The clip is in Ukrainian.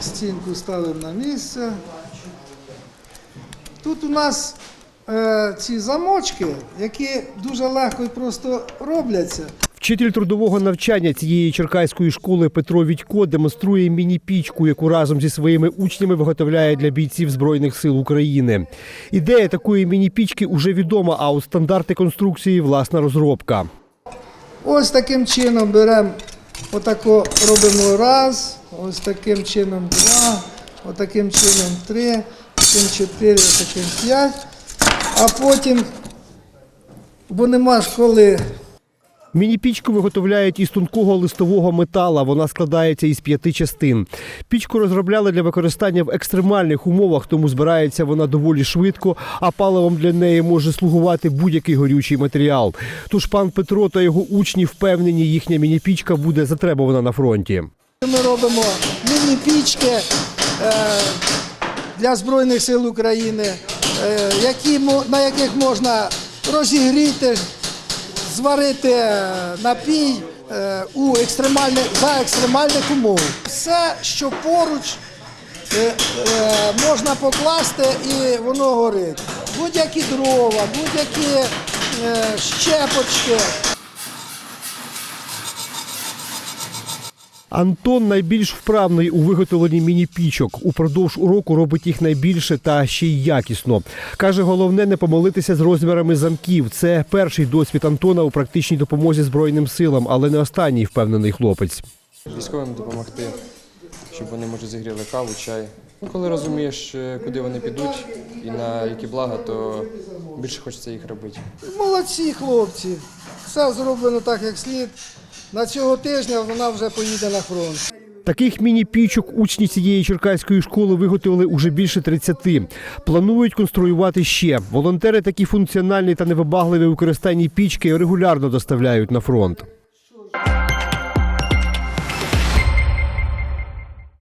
оцінку ставимо на місце. Тут у нас е, ці замочки, які дуже легко і просто робляться. Вчитель трудового навчання цієї черкаської школи Петро Відько демонструє міні-пічку, яку разом зі своїми учнями виготовляє для бійців збройних сил України. Ідея такої міні-пічки уже відома, а от стандарти конструкції власна розробка. Ось таким чином беремо, отако робимо раз, ось таким чином два, отаким чином три, таким чотири, таким п'ять. А потім, бо нема ж коли Міні-пічку виготовляють із тонкого листового метала. Вона складається із п'яти частин. Пічку розробляли для використання в екстремальних умовах, тому збирається вона доволі швидко, а паливом для неї може слугувати будь-який горючий матеріал. Тож пан Петро та його учні впевнені, їхня міні-пічка буде затребувана на фронті. Ми робимо міні-пічки е, для Збройних сил України, е, на яких можна розігріти, зварити е, напій за екстремальних умов. Все, що поруч можна покласти і воно горить. Будь-які дрова, будь-які щепочки. Антон найбільш вправний у виготовленні міні-пічок. Упродовж уроку робить їх найбільше та ще й якісно. Каже, головне не помилитися з розмірами замків. Це перший досвід Антона у практичній допомозі Збройним силам, але не останній впевнений хлопець. військовим допомогти, щоб вони може зігріли каву, чай. Ну, коли розумієш, е, куди вони підуть і на які блага, то більше хочеться їх робити. Молодці хлопці. Все зроблено так, як слід. На цього тижня вона вже поїде на фронт. Таких міні-пічок учні цієї черкаської школи виготовили уже більше 30. Планують конструювати ще. Волонтери такі функціональні та невибагливі використанні пічки регулярно доставляють на фронт.